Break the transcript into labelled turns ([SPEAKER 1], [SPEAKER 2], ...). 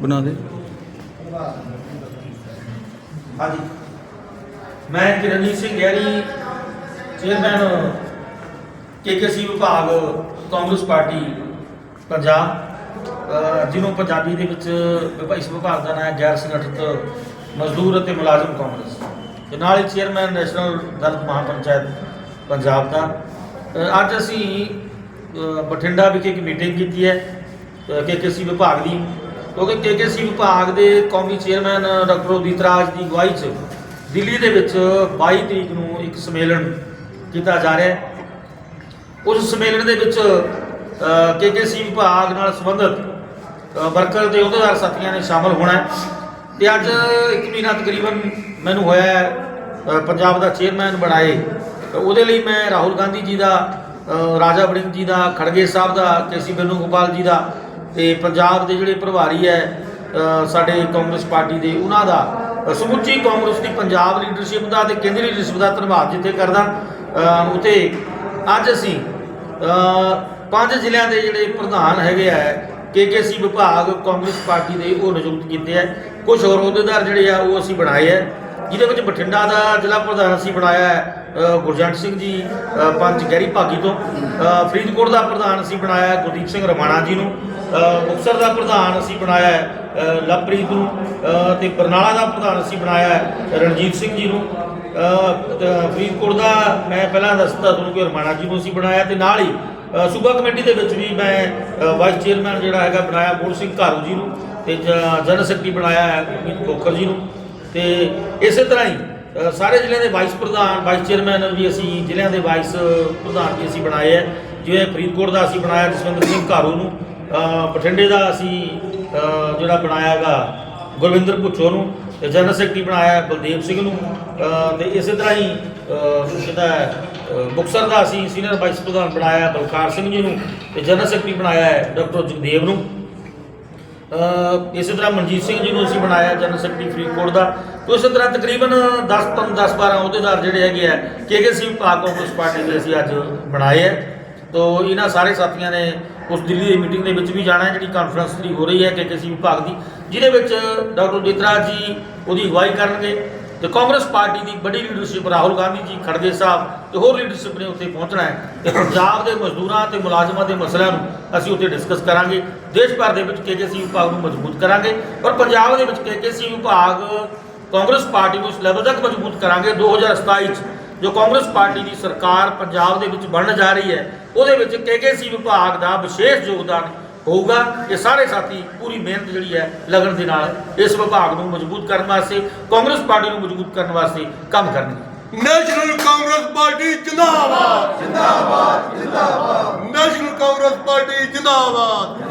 [SPEAKER 1] ਬਣਾ ਦੇ।
[SPEAKER 2] ਹਾਂਜੀ। ਮੈਂ ਕਿਰਨਜੀਤ ਸਿੰਘ ਗਹਿਰੀ ਚੇਅਰਮੈਨ ਕੇਕੇਸੀ ਵਿਭਾਗ, ਕਾਂਗਰਸ ਪਾਰਟੀ, ਪੰਜਾਬ ਜਿਹਨੂੰ ਪੰਜਾਬੀ ਦੇ ਵਿੱਚ ਵਿਭਾਈ ਵਿਭਾਗ ਦਾ ਨਾਮ ਹੈ ਗੈਰ ਸੰਗਠਿਤ ਮਜ਼ਦੂਰ ਅਤੇ ਮੁਲਾਜ਼ਮ ਕਾਂਗਰਸ। ਤੇ ਨਾਲ ਹੀ ਚੇਅਰਮੈਨ ਨੈਸ਼ਨਲ ਦਲਿਤ ਮਹਾਪੰਚਾਇਤ ਪੰਜਾਬ ਦਾ। ਅੱਜ ਅਸੀਂ ਬਠਿੰਡਾ ਵਿਖੇ ਇੱਕ ਮੀਟਿੰਗ ਕੀਤੀ ਹੈ ਕੇਕੇਸੀ ਵਿਭਾਗ ਦੀ। ਕਿਉਂਕਿ ਕੇਕੇਸੀ ਵਿਭਾਗ ਦੇ ਕੌਮੀ ਚੇਅਰਮੈਨ ਡਾਕਟਰ ਉਦੀਤ ਰਾਜ ਦੀ ਅਗਵਾਈ 'ਚ ਦਿੱਲੀ ਦੇ ਵਿੱਚ 22 ਤਰੀਕ ਨੂੰ ਇੱਕ ਸੰਮੇਲਨ ਕੀਤਾ ਜਾ ਰਿਹਾ ਹੈ। ਉਸ ਸੰਮੇਲਨ ਦੇ ਵਿੱਚ ਕੇਕੇਸੀ ਵਿਭਾਗ ਨਾਲ ਸੰਬੰਧਿਤ ਵਰਕਰ ਤੇ ਅਹੁਦੇਦਾਰ ਸਾਥੀਆਂ ਨੇ ਸ਼ਾਮਲ ਹੋਣਾ ਹੈ। ਤੇ ਅੱਜ ਇੱਕ ਮਹੀਨਾ ਤਕਰੀਬਨ ਮੈਨੂੰ ਹੋਇਆ ਪੰਜਾਬ ਦਾ ਚੇਅਰਮੈਨ ਬਣਾਏ। ਉਹਦੇ ਲਈ ਮੈਂ ਰਾਹੁਲ ਗਾਂਧੀ ਜੀ ਦਾ ਰਾਜਾ ਵੜਿੰਗ ਜੀ ਦਾ ਖੜਗੇ ਸਾਹਿਬ ਦਾ ਕੇਸੀ ਬੇਨੂਗੋਪਾਲ ਜੀ ਦਾ ਤੇ ਪੰਜਾਬ ਦੇ ਜਿਹੜੇ ਪ੍ਰਭਾਰੀ ਹੈ ਸਾਡੇ ਕਾਂਗਰਸ ਪਾਰਟੀ ਦੇ ਉਹਨਾਂ ਦਾ ਸਮੁੱਚੀ ਕਾਂਗਰਸ ਦੀ ਪੰਜਾਬ ਲੀਡਰਸ਼ਿਪ ਦਾ ਤੇ ਕੇਂਦਰੀ ਲੀਡਰਸ਼ਿਪ ਦਾ ਧੰਨਵਾਦ ਜਿੱਥੇ ਕਰਦਾ ਅ, ਉਤੇ ਅੱਜ ਅਸੀਂ ਪੰਜ ਜ਼ਿਲ੍ਹਿਆਂ ਦੇ ਜਿਹੜੇ ਪ੍ਰਧਾਨ ਹੈਗੇ ਆ ਕੇਕੇਸੀ ਵਿਭਾਗ ਕਾਂਗਰਸ ਪਾਰਟੀ ਦੇ ਉਹ ਨਿਯੁਕਤ ਕੀਤੇ ਆ। ਕੁਝ ਹੋਰ ਅਹੁਦੇਦਾਰ ਜਿਹੜੇ ਆ ਉਹ ਅਸੀਂ ਬਣਾਏ ਆ। ਜਿਹਦੇ ਵਿੱਚ ਬਠਿੰਡਾ ਦਾ ਜ਼ਿਲ੍ਹਾ ਪ੍ਰਧਾਨ ਅਸੀਂ ਬਣਾਇਆ ਹੈ ਗੁਰਜੰਟ ਸਿੰਘ ਜੀ ਅ, ਪੰਚ ਗਹਿਰੀ ਭਾਗੀ ਤੋਂ। ਫਰੀਦਕੋਟ ਦਾ ਪ੍ਰਧਾਨ ਅਸੀਂ ਬਣਾਇਆ ਗੁਰਦੀਪ ਸਿੰਘ ਰਮਾਣਾ ਜੀ ਨੂੰ। ਅ, ਮੁਕਤਸਰ ਦਾ ਪ੍ਰਧਾਨ ਅਸੀਂ ਬਣਾਇਆ ਹੈ ਲਵਪ੍ਰੀਤ ਨੂੰ। ਅ, ਤੇ ਬਰਨਾਲਾ ਦਾ ਪ੍ਰਧਾਨ ਅਸੀਂ ਬਣਾਇਆ ਹੈ ਰਣਜੀਤ ਸਿੰਘ ਜੀ ਨੂੰ। ਫਰੀਦਕੋਟ ਦਾ ਮੈਂ ਪਹਿਲਾਂ ਦੱਸਦਾ ਤੁਹਾਨੂੰ ਕਿ ਰਮਾਣਾ ਜੀ ਨੂੰ ਅਸੀਂ ਬਣਾਇਆ ਤੇ ਨਾਲ ਹੀ ਸੂਬਾ ਕਮੇਟੀ ਦੇ ਵਿੱਚ ਵੀ ਮੈਂ ਵਾਈਸ ਚੇਅਰਮੈਨ ਜਿਹੜਾ ਹੈਗਾ ਬਣਾਇਆ ਮੋਹਨ ਸਿੰਘ ਘਾਰੂ ਜੀ ਨੂੰ ਤੇ ਜਨਰਲ ਸੈਕਟਰੀ ਬਣਾਇਆ ਹੈ ਗੁਰਮੀਤ ਖੋਖਰ ਜੀ ਨੂੰ। ਤੇ ਇਸੇ ਤਰ੍ਹਾਂ ਹੀ ਅ, ਸਾਰੇ ਜ਼ਿਲ੍ਹਿਆਂ ਦੇ ਵਾਈਸ ਪ੍ਰਧਾਨ ਵਾਈਸ ਚੇਅਰਮੈਨ ਵੀ ਅਸੀਂ ਜ਼ਿਲ੍ਹਿਆਂ ਦੇ ਵਾਈਸ ਪ੍ਰਧਾਨ ਵੀ ਅਸੀਂ ਬਣਾਏ ਹੈ ਜਿਵੇਂ ਫਰੀਦਕੋਟ ਦਾ ਅਸੀਂ ਬਣਾਇਆ ਜਸਵਿੰਦਰ ਸਿੰਘ ਘਾਰੂ ਨੂੰ। ਅ, ਬਠਿੰਡੇ ਦਾ ਅਸੀਂ ਅ, ਜਿਹੜਾ ਬਣਾਇਆ ਹੈਗਾ ਗੁਰਵਿੰਦਰ ਭੁੱਚੋ ਨੂੰ ਤੇ ਜਨਰਲ ਸੈਕਟਰੀ ਬਣਾਇਆ ਹੈ ਬਲਦੇਵ ਸਿੰਘ ਨੂੰ। ਅ, ਤੇ ਇਸੇ ਤਰ੍ਹਾਂ ਹੀ ਅ, ਜਿਹੜਾ ਹੈ, ਅ, ਮੁਕਤਸਰ ਦਾ ਅਸੀਂ ਸੀਨੀਅਰ ਵਾਈਸ ਪ੍ਰਧਾਨ ਬਣਾਇਆ ਹੈ ਬਲਕਾਰ ਸਿੰਘ ਜੀ ਨੂੰ ਤੇ ਜਨਰਲ ਸੈਕਟਰੀ ਬਣਾਇਆ ਹੈ ਡਾਕਟਰ ਜਗਦੇਵ ਨੂੰ। ਇਸੇ ਤਰ੍ਹਾਂ ਮਨਜੀਤ ਸਿੰਘ ਜੀ ਨੂੰ ਅਸੀਂ ਬਣਾਇਆ ਜਨਰਲ ਸੈਕਟਰੀ ਫਰੀਦਕੋਟ ਦਾ। ਤੇ ਇਸੇ ਤਰ੍ਹਾਂ ਤਕਰੀਬਨ 10 ਤੋਂ 10 12 ਅਹੁਦੇਦਾਰ ਜਿਹੜੇ ਹੈਗੇ ਆ ਕੇਕੇਸੀ ਵਿਭਾਗ ਕਾਂਗਰਸ ਪਾਰਟੀ ਦੇ ਅਸੀਂ ਅੱਜ ਬਣਾਏ ਹੈ ਤੋ ਇਹਨਾਂ ਸਾਰੇ ਸਾਥੀਆਂ ਨੇ ਉਸ ਦਿੱਲੀ ਦੀ ਮੀਟਿੰਗ ਦੇ ਵਿੱਚ ਵੀ ਜਾਣਾ ਹੈ, ਜਿਹੜੀ ਕਾਨਫਰੰਸ ਦੀ ਹੋ ਰਹੀ ਹੈ ਕੇਕੇਸੀ ਵਿਭਾਗ ਦੀ, ਜਿਹਦੇ ਵਿੱਚ ਡਾਕਟਰ ਜਿਤਰਾਜ ਜੀ ਉਹਦੀ ਅਗਵਾਈ ਕਰਨਗੇ। ਤੇ ਕਾਂਗਰਸ ਪਾਰਟੀ ਦੀ ਵੱਡੀ ਲੀਡਰਸ਼ਿਪ ਰਾਹੁਲ ਗਾਂਧੀ ਜੀ, ਖੜਗੇ ਸਾਹਿਬ ਤੇ ਹੋਰ ਲੀਡਰਸ਼ਿਪ ਨੇ ਉੱਥੇ ਪਹੁੰਚਣਾ ਹੈ। ਤੇ ਪੰਜਾਬ ਦੇ ਮਜ਼ਦੂਰਾਂ ਤੇ ਮੁਲਾਜ਼ਮਾਂ ਦੇ ਮਸਲਿਆਂ ਨੂੰ ਅਸੀਂ ਉੱਥੇ ਡਿਸਕਸ ਕਰਾਂਗੇ। ਦੇਸ਼ ਭਰ ਦੇ ਵਿੱਚ ਕੇਕੇਸੀ ਵਿਭਾਗ ਨੂੰ ਮਜ਼ਬੂਤ ਕਰਾਂਗੇ ਪਰ ਪੰਜਾਬ ਦੇ ਵਿੱਚ ਕੇਕੇਸੀ ਵਿਭਾਗ ਕਾਂਗਰਸ ਪਾਰਟੀ ਨੂੰ ਇਸ ਲੈਵਲ ਤੱਕ ਮਜ਼ਬੂਤ ਕਰਾਂਗੇ 2027 ਚ। ਜੋ ਕਾਂਗਰਸ ਪਾਰਟੀ ਦੀ ਸਰਕਾਰ ਪੰਜਾਬ ਦੇ ਵਿੱਚ ਬਣਨ ਜਾ ਰਹੀ ਹੈ, ਉਹਦੇ ਵਿੱਚ ਕੇਕੇਸੀ ਵਿਭਾਗ ਦਾ ਵਿਸ਼ੇਸ਼ ਯੋਗਦਾਨ ਹੋਊਗਾ। ਇਹ ਸਾਰੇ ਸਾਥੀ ਪੂਰੀ ਮਿਹਨਤ ਜਿਹੜੀ ਹੈ ਲਗਨ ਦੇ ਨਾਲ ਇਸ ਵਿਭਾਗ ਨੂੰ ਮਜ਼ਬੂਤ ਕਰਨ ਵਾਸਤੇ ਕਾਂਗਰਸ ਪਾਰਟੀ ਨੂੰ ਮਜ਼ਬੂਤ ਕਰਨ ਵਾਸਤੇ ਕੰਮ ਕਰਨਗੇ।
[SPEAKER 3] ਨੈਸ਼ਨਲ ਕਾਂਗਰਸ ਪਾਰਟੀ ਜਿੰਦਾਬਾਦ। ਜਿੰਦਾਬਾਦ ਜਿੰਦਾਬਾਦ। ਨੈਸ਼ਨਲ ਕਾਂਗਰਸ ਪਾਰਟੀ ਜਿੰਦਾਬਾਦ।